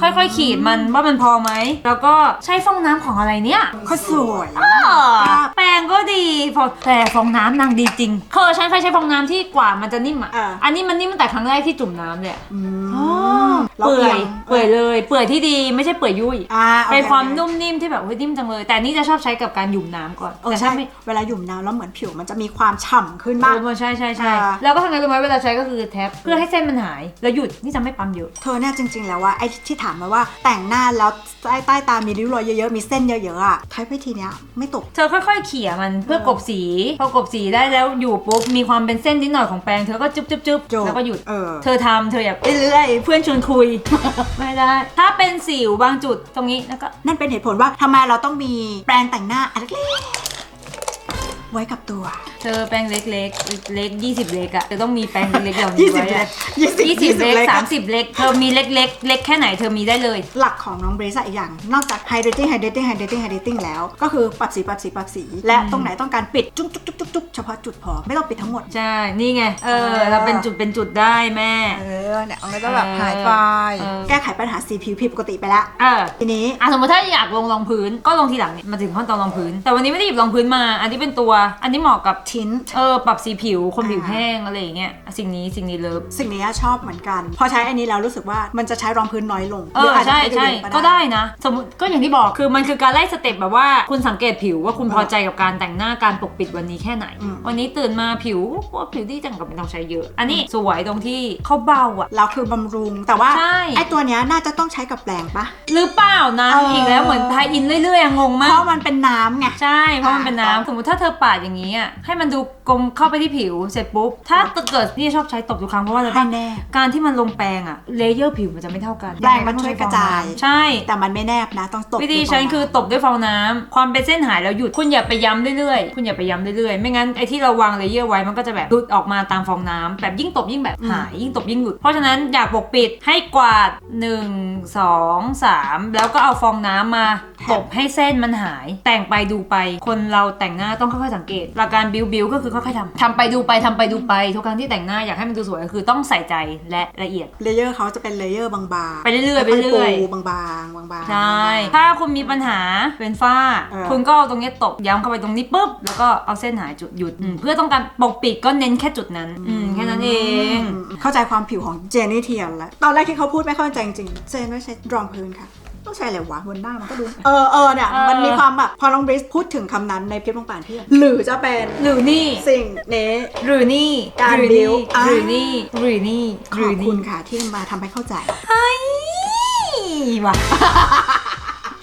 ค่อยๆ ขีดมันว่ามันพอไหม แล้วก็ใช้ฟองน้ำของอะไรเนี่ยเขาสวยเออแปรงก็ดีฟองแต่ฟองน้ำนางดีจริง เคยฉันเคยใช้ฟองน้ำที่กว่ามันจะนิ่มอะ อะอันนี้มันนิ่มตั้งแต่ครั้งแรกที่จุ่มน้ำเลยอะ อืมอ๋อเราเปื่อยเอียงเปื่อยเลย เปื่อยที่ดีไม่ใช่เปื่อยยุ่ยอ่าโอเป็นความโอนุ่มนิ่มที่แบบเฮ้ยนิ่มจังเลย แต่นี่จะชอบใช้กับการหยุ่มน้ำก่อนเออแต่ใช่ถ้าไม่เวลาหยุ่มน้ำแล้วเหมือนผิวมันจะมีความฉ่ำขึ้นบ้างเออใช่ใช่ใช่อ่าแล้วก็ทำไงรู้ไหมเวลาใช้ก็คือแท็บเพื่อให้เส้นมันหายแล้วหยุดนี่จะไม่ปั๊มเยอะเธอเนี่ยจริง ๆ แล้วว่าไอ้ที่ถามมาว่าแต่งหน้าแล้วใต้ใต้ตามีริ้วรอยเยอะๆมีเส้นเยอะๆอะใช้วิธีเนี้ยไม่ตกเธอค่อยๆเขี่ยมันเพื่อกบสีพอกบสีได้แล้วอยู่ปุ๊บมีความเป็นเส้นนิดหน่อยของแปรงเธอก็จุ๊บจุ๊บจุ๊บจบแล้วก็หยุดเออเธอทำเธออยากเรื่อยๆเพื่อนชวนคุย ไม่ได้ ถ้าเป็นสิวบางจุดตรงนี้แล้วก็ นั่นเป็นเหตุผลว่าทำไมเราต้องมีแปรงแต่งหน้าอันเล็กๆ ไว้กับตัว เธอแปรงเล็กๆเล็กยี่สิบเล็กอะจะต้องมีแปรงเล็กๆเหล่านี้ยี่สิบไว้เล็อะกยี่สิบยี่สิบเล็กเล็กสามสิบเล็กเธอมีเล็กๆเล็กแค่ไหนเธอมีได้เลย หลักของน้องเบรซอีกอย่าง นอกจาก hydrating hydrating hydrating hydrating แล้ว ก็คือปรับสีปรับสีปรับสี และตรงไหนต้องการปิดจุ๊บจุ๊บจุ๊บจุ๊บจุ๊บเฉพาะจุดพอไม่ต้องปิดทั้งหมดใช่นี่ไงเออเออเราเป็นจุดเป็นจุดได้แม่เออเนี่ยมันก็จะแบบหายไปเออแก้ไขปัญหาสีผิวผิดปกติไปแล้วเออทีนี้อะสมมติถ้าอยากลงรองพื้นก็ลงทีหลังเนี่ยมาถึงขั้นตอนรองพื้น แต่วันนี้ไม่ได้หยิบรองพื้นมา อันนี้เป็นตัวอันนี้เหมาะกับทินเออปรับสีผิวคนผิวอ่าแห้งอะไรอย่างเงี้ยสิ่งนี้สิ่งนี้เลิฟสิ่งนี้ชอบเหมือนกัน พอใช้อันนี้แล้วรู้สึกว่ามันจะใช้รองพื้นน้อยลงเอหรืออาจจะใช่ใช้ใช่เยอะๆก็ได้นะ สมมติก็อย่างที่บอกคือมันคือการไล่สเต็ปแบบว่าคุณสังเกตผิวว่าคุณพอใจกับการแต่งหน้าการปกปิดวันนี้แค่ไหนอืมวันนี้ตื่นมาผิวว่าผิวดีจังก็ไม่ต้องใช้เยอะ อันนี้สวยตรงที่เขาเบาอะแล้วคือบำรุงแต่ว่าใช่ไอตัวเนี้ยน่าจะต้องใช้กับแปรงปะหรือเปล่านะเอออีอีกแล้วเหมือนไทยอินเรื่อยๆอะงงเพมากราะมันเป็นน้ำไงใช่เพราะมันเป็นอ่าน้ำสมมติถ้าเธอปาดอย่างนี้อะให้มันดูกลมเข้าไปที่ผิวเสร็จปุ๊บ ถ้าเกิดนี่ชอบใช้ตบทุกครั้งเพราะว่าอะไรให้ปะแน่การที่มันลงแปรงอะเลเยอร์ผิวมันจะไม่เท่ากันแปรงมันช่วยกระจาย ใช่ แต่มันไม่แนบนะ ต้องตบวิธีด้วยฉันฟงคือตบด้วยฟองน้ำความเป็นเส้นหายแล้วหยุดคุณอย่าไปย้ำเรื่อยๆ คุณอย่าไปย้ำเรื่อยๆ ไม่งั้นไอ้ที่เราวางเลเยอร์ไว้มันก็จะแบบหลุดออกมาตามฟองน้ำแบบยิ่งตบยิ่งแบบหายยิ่งตบยิ่งหลุด เพราะฉะนั้นอยากปกปิดให้กวาด 1 2 3 แล้วก็เอาฟองน้ำมาตบให้เส้นมันหาย แต่งไปดูไปคนเราแต่งหน้าต้องค่อยๆสังเกต หลักการบิวบิวก็คือค่อยๆทำทำไปดูไปทำไปดูไป ทุกครั้งที่แต่งหน้าอยากให้มันดูสวยก็คือต้องใส่ใจและละเอียด เลเยอร์เขาจะเป็นเลเยอร์บางๆ ไปเรื่อยๆไปเรื่อยๆปูบางๆบางๆใช่ถ้าคุณมีปัญหาเป็นฝ้าเออคุณก็เอาตรงนี้ตบย้ำเข้าไปตรงนี้ปุ๊บแล้วก็เอาเส้นหายจุดหยุดอืมเพื่อต้องการปกปิดก็เน้นแค่จุดนั้นอืมแค่นั้นเองอืมเข้าใจความผิวของเจนนี่เทียนแล้วตอนแรกที่เขาพูดไม่เข้าใจจริงๆเจนไม่ใช้รองพื้นค่ะ ต้องใช้อะไรวะบนหน้ามันก็ดู เออเออเนี่ย มันมีความแบบพอน้องบริสพูดถึงคำนั้นในคลิปลงป่านพี่หรือจะเป็นหรือนี่ สิ่งเนี้ หรือนี่การหรือบิ้นี่วอะหรือนี่หรือนี่ขหรืออบคุนี่ณค่ะที่มาทำให้เข้าใจไอ้ว่ะ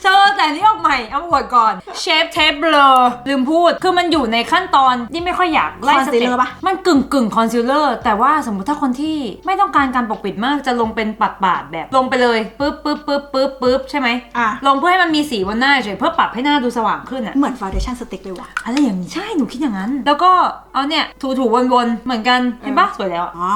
เธอแต่นี่ออกใหม่เอาอวดก่อนเชฟเทปเบลอลืมพูด คือมันอยู่ในขั้นตอนที่ไม่ค่อยอยากไล่สเต็ป Concealer ปะ มันกึ่งกึ่งคอนซีลเลอร์แต่ว่าสมมติถ้าคนที่ไม่ต้องการการปกปิดมากจะลงเป็นปัดปาดๆแบบ ลงไปเลยปึ๊บปึ๊บปึ๊บปึ๊บปึ๊บใช่ไหมอะ ลงเพื่อให้มันมีสีบนหน้าเฉยเพื่อปรับให้หน้าดูสว่างขึ้นอะ เหมือนฟาวเดชั่นสติ๊กเลยว่ะ อะไรอย่างนี้ใช่หนูคิดอย่างนั้น แล้วก็เอาเนี่ยถูถูๆวนๆ เหมือนกัน เห็นปะสวยแล้วอะอ๋อ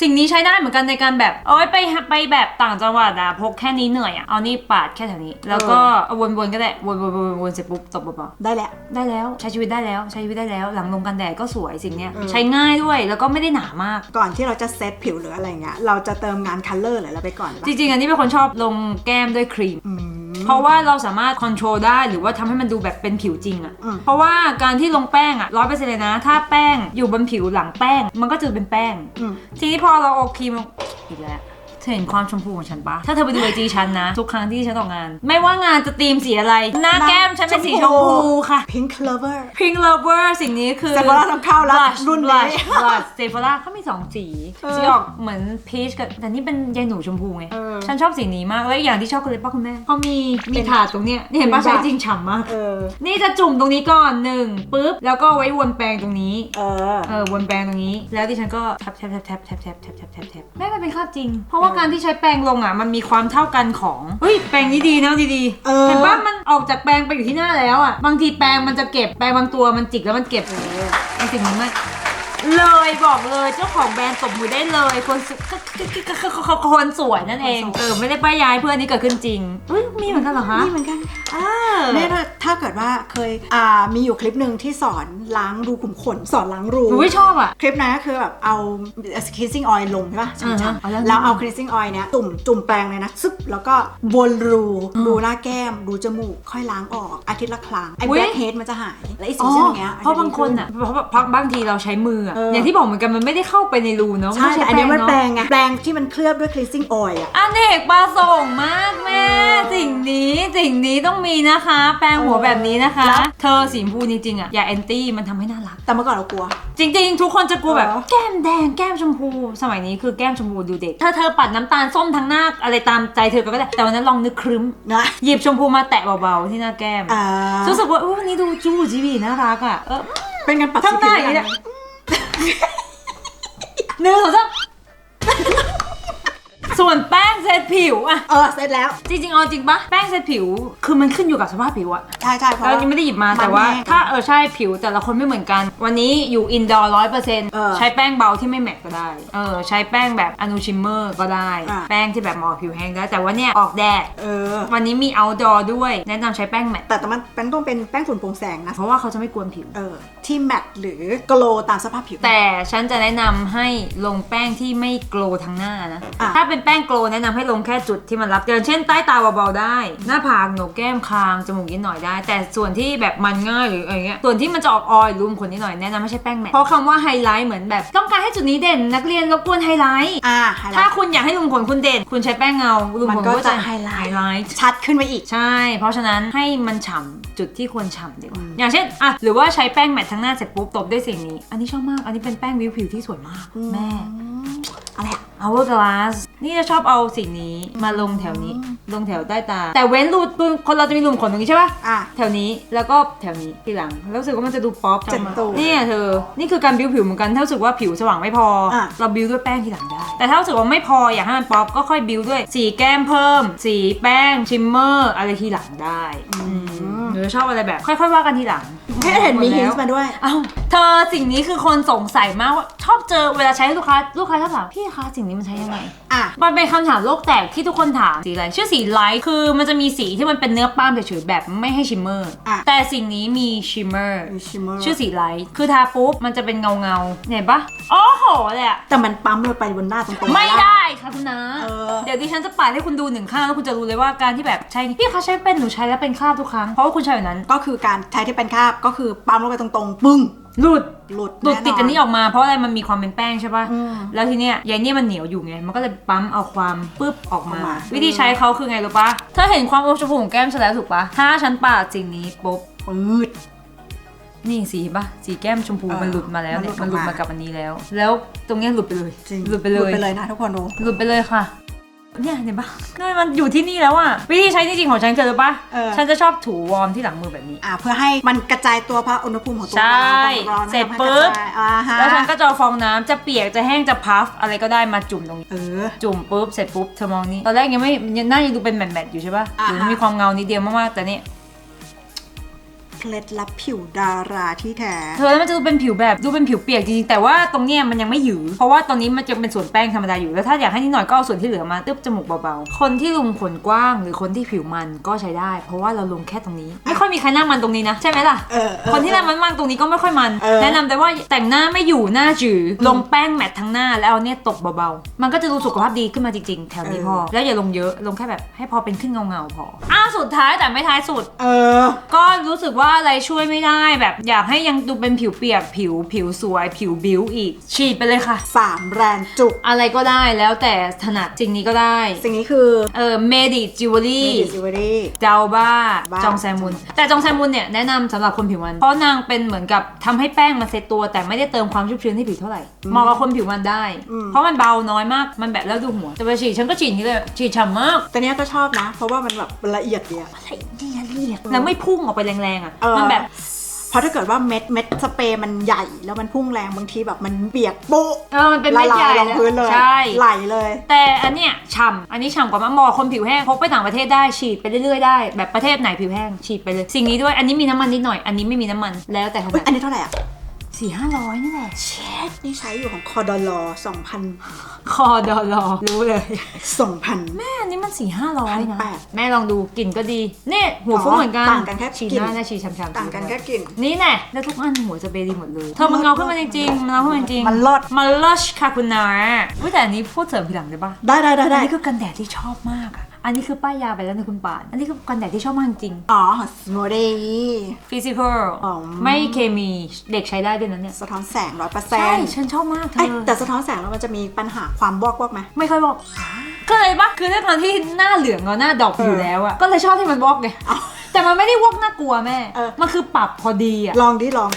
สิ่งนี้ใช้ได้เหมือนกันในการแบบเอาไว้ไปไปแบบต่างจังหวัดอะพกแค่นี้เหนื่อยอะเอานี่ปาดแค่แถวนี้ แล้วก็เอาวนๆก็ได้วนๆวนๆเสร็จปุ๊บตบเบาได้แหละๆได้แล้วใช้ชีวิตได้แล้วใช้ชีวิตได้แล้ว หลังลงกันแดดก็สวยสิ่งเนี้ยเออใช้ง่ายด้วยแล้วก็ไม่ได้หนามากก่อนที่เราจะเซตผิวหรืออะไรเงี้ยเราจะเติมงานคัลเลอร์หรืออะไรไปก่อนปะจริงๆอันนี้เป็นคนชอบลงแก้มด้วยครีมอืมเพราะว่าเราสามารถค o n t r o l ได้หรือว่าทำให้มันดูแบบเป็นผิวจริงอะอืมเพราะว่าการที่ลงแป้งอะร้อยเปอร์เซ็นต์เลยนะ ถ้าแป้งอยู่บนผิวหลังแป้ง มันก็จะเป็นแป้งอืมทีนี้พอเราเอาครีมลงอีกแล้วเธอเห็นความชมพูของฉันปะถ้าเธอไปดูไอจีฉันนะ ทุกครั้งที่ฉันออกงาน ไม่ว่างานจะธีมสีอะไร หน้าแก้มฉันเป็นสีชมพูค่ะพิงค์เลเวอร์ Pink Lover สิ่งนี้คือ Sephora นำเข้าแล้ว Blush รุ่นนี้ Blush Blush Sephora เขามีสองสีเออสีออกเหมือนพีชกับแต่นี่เป็นยายหนูชมพูไงเออฉันชอบสีนี้มาก แล้วอีกอย่างที่ชอบคือเลยป้าคุณแม่เขามีมีถาดตรงเนี้ยนี่เห็นป้าเป็นใช้บาทจริงฉ่ำมากเออนี่จะจุ่มตรงนี้ก่อนหนึ่งปุ๊บแล้วก็ไว้วนแปรงตรงนี้ เออเออวนแปรงตรงนี้ แล้วดิฉันก็แทบแทบแทบแทบแทบแทบแทบแทบแทบแทบแม่มันเป็นคราบจริงเพราะว่าการที่ใช้แปรงลงอะมันมีความเท่ากันของเฮ้ยแปรงนี้ดีนะดีๆเออ เห็นป่ะมันออกจากแปรงไปอยู่ที่หน้าแล้วอะบางทีแปรงมันจะเก็บแปรงบางตัวมันจิกแล้วมันเก็บไอสิ่งนี้ไม่ เลยบอกเลยเจ้าของแบรนด์ตบมือได้เลยคนสก็ก็ก็ก็ก็คนสวยนั่นเองเออไม่ได้ป้ายยายเพื่อนนี่เกิดขึ้นจริงเฮ้ยมีเหมือนกันเหรอคะนี่เหมือนกันเออเนี่ยถ้าถ้าเกิดว่าเคยอ่ามีอยู่คลิปหนึ่งที่สอนล้างรูขุมขนสอนล้างรูหนูไม่ชอบอะคลิปนั้นก็คือแบบเอา cleansing oil ลงใช่ป่ะอ่าฮะช้ำเอาแล้วๆแล้วเอา cleansing oil เนี้ยจุ่มจุ่มแปรงเลยนะซึบแล้วก็วนรูรูหน้าแก้มรูจมูกค่อยล้างออกอาทิตย์ละครั้งไอ้อุ๊ย black head มันจะหายและไอ้สิอ๋วอเส้นอย่างเงี้ยเพราะบางคนอะเพราะเพราะบางทีเราใช้มืออะเออออย่างที่บอกเหมือนกันมันไม่ได้เข้าไปในรูเนาะใช่ไม่แต่อันเนี้ยมันเะแปรงไงแปรงที่มันเคลือบด้วย cleansing oil อะอันเอกปลาส่งมากแม่เออสิ่งนี้สิ่งนี้ต้องมีนะคะ แปรงหัวเออแบบนี้นะคะแล้วเธอสีชมพูจริงๆอะอย่าแอนตี้มันทำให้น่ารัก แต่เมื่อก่อนเรากลัว จริง ๆ ทุกคนจะกลัวแบบเหรอแก้มแดงแก้มชมพู สมัยนี้คือแก้มชมพูดูเด็กถ้าเธอปัดน้ำตาลส้มทั้งหน้าอะไรตามใจเธอก็ได้แต่วันนั้นลองนึกครึ้มนะหยิบชมพูมาแตะเบาๆที่หน้าแก้มอ่ารู้สึกว่าอุ๊ยวันนี้ดูจูจีบีน่ารักอะเออเป็นการปัดข้างหน้าสีผิวอย่างนี้ได้ หนึ่งสองสามส่วนแป้งเซตผิวอะเออเสร็จแล้ว จริงๆเอาจริงปะแป้งเซตผิว คือมันขึ้นอยู่กับสภาพผิวอะใช่ใช่เพราะ เราว่ายังไม่ได้หยิบมามันแต่ว่าแห้งถ้าเออใช่ผิวแต่ละคนไม่เหมือนกัน วันนี้อยู่อินดอร์ร้อยเปอร์เซ็นต์เออใช้แป้งเบาที่ไม่แมตต์ก็ได้เออใช้แป้งแบบอนูชิมเมอร์ก็ได้ อะ แป้งที่แบบเหมาะกับผิวแห้งได้แต่ว่าเนี่ยออกแดดเออ วันนี้มี outdoor ด้วย แนะนำใช้แป้งแมตต์แต่แต่มันเป็นต้องเป็นแป้งฝุ่นโปร่งแสงนะ เพราะว่าเขาจะไม่กวนผิว เออ ที่แมตต์หรือกโลตามสภาพผิว แต่ฉันจะแนะนำให้ลงแป้งที่ไม่โกลทั้งหน้านะ อะ ถ้าเป็นแป้งโกลแนะนำให้ลงแค่จุดที่มันรับอย่างเช่นใต้ตาเบาๆได้ หน้าผากโหนกแก้มคางจมูกนิดหน่อยได้ แต่ส่วนที่แบบมันง่ายหรืออะไรเงี้ยส่วนที่มันจะออกออยล์รูมขนนิดหน่อยแนะนำไม่ใช่แป้งแมทเพราะคำว่าไฮไลท์เหมือนแบบ ต้องการให้จุดนี้เด่นนักเรียนรบกวนไฮไลท์ อ่าไฮไลถ้าท์ คุณอยากให้รูมขนคุณเด่น คุณใช้แป้งเงารูมมันขนก็ก็จะจะไฮไลท์ ไฮไลท์ ชัดขึ้นไปอีก ใช่ เพราะฉะนั้นให้มันฉ่ำจุดที่ควรฉ่ำดีกว่า อย่างเช่น อะ หรือว่าใช้แป้งแมททั้งหน้าเสร็จปุ๊บตบด้วยสิ่งนี้ อันนี้ชอบมาก อันนี้เป็นแป้งวิวผิวที่สวยมาก แม่อะไรอะ Hourglass นี่จะชอบเอาสิ่งนี้มาลงแถวนี้ ลงแถวใต้ตา แต่เว้นรูรูคนเราจะมีรูมขนตรงนี้ใช่ปะอะ แถวนี้แล้วก็แถวนี้ทีหลังแล้วรู้สึกว่ามันจะดูป๊อปเจ็ดตัว เนี่ยเธอ นี่คือการบิวผิวเหมือนกันถ้ารู้สึกว่าผิวสว่างไม่พออะเราบิวด้วยแป้งทีหลังได้ แต่ถ้ารู้สึกว่าไม่พออยากให้มันป๊อปก็ค่อยบิวด้วยสีแก้มเพิ่ม สีแป้งชิมเมอร์อะไรทีหลังได้อืม หนูจะชอบอะไรแบบ ค่อยๆว่ากันทีหลังแค่เห็นมีดฮิแล้นวส์มาด้วย เอ้าเธอสิ่งนี้คือคนสงสัยมากว่าชอบเจอเวลาใช้ให้ลูกค้าลูกค้าชอบถามพี่คะสิ่งนี้มันใช้ยังไง อะ มันเป็นคำถามโลกแตกที่ทุกคนถามสีอะไรชื่อสีไลท์คือมันจะมีสีที่มันเป็นเนื้อป้ามเฉยๆแบบไม่ให้ชิมเมอร์ อะ แต่สิ่งนี้มีชิมเมอร์ มีชิมเมอร์ชื่อสีไลท์คือทาปุ๊บมันจะเป็นเงาเงาๆเห็นปะโอ้โหเลยอะแต่มันปั๊มลงไปบนหน้าตรงๆ ไม่ได้ค่ะคุณนะ เออ เดี๋ยวดิฉันจะปาดให้คุณดูหนึ่งข้างแล้วคุณจะรู้เลยว่าการที่แบบใช้พี่คะใช้เป็นหนูใช้แล้วเป็นคราบทุกครั้งเพราะว่าคุณใช้แบบนั้น ก็คือการใช้ที่เป็นคราบก็คือปั๊มลงไปตรงๆ ปึ้ง หลุด หลุดหลุดติดแอันนี้ออกมาเพราะอะไรมันมีความเป็นแป้งใช่ปะอืม แล้วทีเนี้ยยายเนี่ยมันเหนียวอยู่ไง มันก็เลยปั๊มเอาความปึ๊บออกมา ออกมา วิธีใช้เขาคือไงรู้ปะถ้าเห็นความอมชมพูของแก้มฉันแล้วถูกปะถ้าฉันปาดสิ่งนี้ปุ๊บ ปืด นี่สีปะสีแก้มชมพูเออมันหลุดมาแล้วเนี่ยมัมันนหหลุลุดดออกมา มากับอันนี้แล้ว แล้วตรงเนี้ยหลุดไปเลย จริงหลุดไปเลยหลุดไปเลยนะทุกคนดู หลุดไปเลยค่ะ เนี่ยเห็นปะนี่มันอยู่ที่นี่แล้วอะวิธีใช้จริงๆของฉันคือรู้ปะเออ ฉันจะชอบถูวอร์มที่หลังมือแบบนี้ อะเพื่อให้มันกระจายตัวพระอุณหภูมิของตัวใช่ความร้อนเสร็จให้ปุ๊บกะจายอ่าฮะแล้วฉันก็จะเอาฟองน้ำจะเปียกจะแห้งจะพัฟอะไรก็ได้มาจุ่มตรงนี้ เออ จุ่มปุ๊บเสร็จปุ๊บเธอมองนี่ตอนแรกยังไม่ยังหน้ายังดูเป็นแมทๆอยู่ใช่ปะอ่าหรือฮะมีความเงานิดเดียวมากๆแต่นี่ เคล็ดลับผิวดาราที่แท้เธอแล้วมันจะดูเป็นผิวแบบดูเป็นผิวเปียกจริงๆแต่ว่าตรงเนี้ยมันยังไม่หยือเพราะว่าตอนนี้มันจะเป็นส่วนแป้งธรรมดาอยู่แล้วถ้าอยากให้นิดหน่อยก็เอาส่วนที่เหลือมาตึ๊บจมูกเบาๆคนที่ลุมขนกว้าง หรือคนที่ผิวมันก็ใช้ได้ เพราะว่าเราลงแค่ตรงนี้ ไม่ค่อยมีใครหน้ามันตรงนี้นะใช่ไหมล่ะ เออเออ คนที่หน้ามันมากตรงนี้ก็ไม่ค่อยมัน เออ แนะนำแต่ว่าแต่งหน้าไม่อยู่หน้าจืดลงแป้งแมททั้งหน้าแล้วเอาเนี่ยตกเบาๆ มันก็จะดูสุขภาพดีขึ้นมาจริงๆ แถวนี้พอ แล้วอย่าลงเยอะลงแค่แบบให้พอเป็นขึ้นเงาๆพออ้าวสุดท้ายแต่ไม่ท้ายสุด เออ ก็รู้สึกว่าอะไรช่วยไม่ได้แบบอยากให้ยังดูเป็นผิวเปียกผิวผิวสวย ผิวบิ้วอีก ฉีดไปเลยค่ะ สามแบรนด์จุก อะไรก็ได้แล้วแต่ถนัดสิ่งนี้ก็ได้ สิ่งนี้คือเออเมดิจิวเวลมีรี่ดิจิวเวอรี่ เจาบ้า บ้า จองแซมุน แต่จองแซมุนเนี่ยแนะนำสำหรับคนผิวมัน เพราะนางเป็นเหมือนกับทำให้แป้งมันเซตตัว แต่ไม่ได้เติมความชุ่มชื้นให้ผิวเท่าไหร่เหมาะกับคนผิวมันได้เพราะมันเบาน้อยมากมันแบบแล้วดูหัวแต่ไปฉีดฉันก็ฉีดอย่างนี้เลยฉีดฉ่ำมากแต่เนี้ยก็ชอบนะ เพราะว่ามันแบบละเอียดดีอะละเอียดละเอียดแล้วไม่พุ่งออกไปแรงๆอะเออ มันแบบ เพราะถ้าเกิดว่าเม็ดเม็ดสเปรย์มันใหญ่แล้วมันพุ่งแรงบางทีแบบมันเปียกโป๊ะเออมันเป็นละเม็ดลาใหญ่ยลงพื้นเลย ใช่ ไหลเลย แต่อันเนี้ยฉ่ำอันนี้ฉ่ำกว่ามากเหมอคนผิวแห้งพกไปต่างประเทศได้ฉีดไปเรื่อยๆได้แบบประเทศไหนผิวแห้งฉีดไปเลย สิ่งนี้ด้วยอันนี้มีน้ำมันนิดหน่อยอันนี้ไม่มีน้ำมันแล้วแต่ถเฮ้ยนัดอันนี้เท่าไหร่อะ สี่ห้าร้อยนี่แหละ เช็ดนี่ใช้อยู่ของคอดอลอ2,000คอดอลอรู้เลย2,000แม่อันนี้มันสี่ห้าร้อยนะพันแปดแม่ลองดูกลิ่นก็ดีเนี่ยหัวฟุ้งเหมือนกันต่างกันแค่ฉีดกลิ่นหน้าได้ฉีดช้ำๆต่างกันแค่กลิ่น นี่แน่แล้วทุกอันหัวจะเบดีหมดเลยเธอมันเงาขึ้นมาจริงๆมันเงาขึ้นมาจริงๆมันลด มันลดค่ะคุณนาอุ๊ยแต่อันนี้พูดเสริมทีหลังได้ปะได้ได้ได้อันได้นี้คือกันแดดที่ชอบมากอะ อันนี้คือป้ายยาไปแล้วนะคุณป่าน อันนี้คือกันแดดที่ชอบมากจริงอ๋อสโมเดฟิสิกอลอ๋อไม่เคมีเด็กใช้ได้ด้วยนะเนี่ยสะท้อนแสงร้อยเปอร์ใช่เซ็นต์ฉันชอบมากเธไอ้ยอแต่สะท้อนแสงแล้วมันจะมีปัญหาความวอกวอกไหมไม่ค่อยบอกก็เลยปะคือด้วยความที่หน้าเหลืองกับหน้าดอกอยู่แล้วอะก็เลยชอบให้มันวอกไงเอาแต่มันไม่ได้วอกน่ากลัวแม่เออมันคือปรับพอดีอะลองดิลอง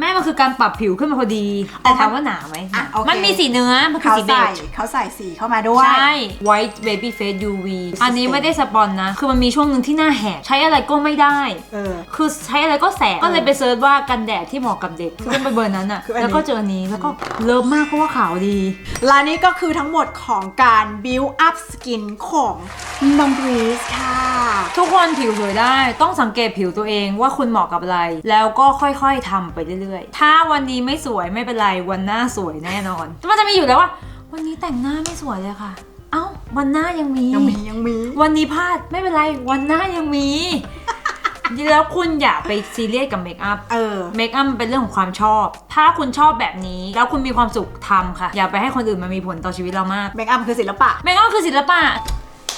แม่มันคือการปรับผิวขึ้นมาพอดี แต่ถามว่าหนาไหมอะโอเค มันมีสีเนื้อ มันคือเขาสีเบใส่จเขาใส่สีเข้ามาด้วย ใช่ white baby face UV อันนี้ไม่ได้สปอนนะ คือมันมีช่วงหนึ่งที่หน้าแหกใช้อะไรก็ไม่ได้ เออ คือใช้อะไรก็แสบก็เลยไปเซิร์ชว่ากันแดดที่เหมาะกับเด็กขึ้นไปเบอร์นั้นอะคืออันนี้ แล้วก็เจออันนี้แล้วก็เลิฟมากเพราะว่าขาวดี และนี่ก็คือทั้งหมดของการ build up skin ของน้องบรีสค่ะ ทุกคนผิวสวยได้ต้องสังเกตผิวตัวเองว่าคุณเหมาะกับอะไร แล้วก็ค่อยๆทำไปเรื่อยๆถ้าวันนี้ไม่สวยไม่เป็นไรวันหน้าสวยแน่นอนมันจะมีอยู่แล้วว่า วันนี้แต่งหน้าไม่สวยเลยค่ะ เอ้าวันหน้ายังมี ยังมียังมี วันนี้พลาดไม่เป็นไรวันหน้ายังมีแล้วคุณอย่าไปซีเรียสกับเมคอัพ เออ เมคอัพมันเป็นเรื่องของความชอบ ถ้าคุณชอบแบบนี้ แล้วคุณมีความสุขทำค่ะ อย่าไปให้คนอื่นมามีผลต่อชีวิตเรามาก เมคอัพคือศิลปะ เมคอัพคือศิลปะ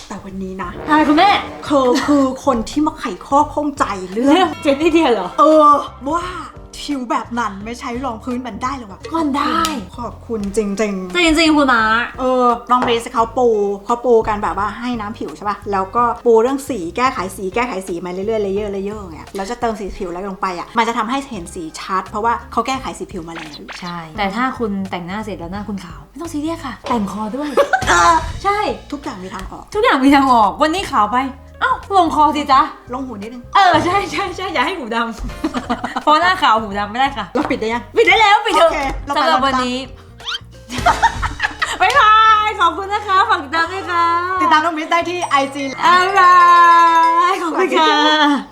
แต่วันนี้นะอะไรคุณแม่เธอคือคนที่มาไขข้อข้องใจเรื่เรื่อองงเจนนี่เดียเหรอ เออว่า ผิวแบบนั้นไม่ใช้รองพื้นมันได้หรอวะมันได้ ขอบคุณจริงแต่จริงๆคุณนะๆเออน้องเบสเขาปูเขาปูกันแบบว่าให้น้ำผิวใช่ป่ะ แล้วก็ปูเรื่องสีแก้ไขสีแก้ไขสีมาเรื่อยๆเลเยอร์เลเยอร์ไงแล้วจะเติมสีผิวแล้วลงไปอะ มันจะทำให้เห็นสีชัด เพราะว่าเขาแก้ไขสีผิวมาแล้วใช่ แต่ถ้าคุณแต่งหน้าเสร็จแล้วหน้าคุณขาว ไม่ต้องซีเรียสค่ะ แต่งคอด้วยเออใช่ ทุกอย่างมีทางออก ทุกอย่างมีทางออก วันนี้ขาวไป เอ้าลงคอสิจ๊ะ ลงหูนิดนึงเออใช่ใช่ใช่อย่าให้หูดำ เพราะหน้าขาวหูดำไม่ได้ค่ะ เราปิดได้ยัง ปิดได้แล้วปิดเถอะโอเคเราไปสำหรับเราไปวันนี้ บ๊ายบาย ขอบคุณนะคะฝากติดตามด้วยค่ะติดตามน้องเบสได้ที่ IG บ๊ายบายขอบคุณค่ะ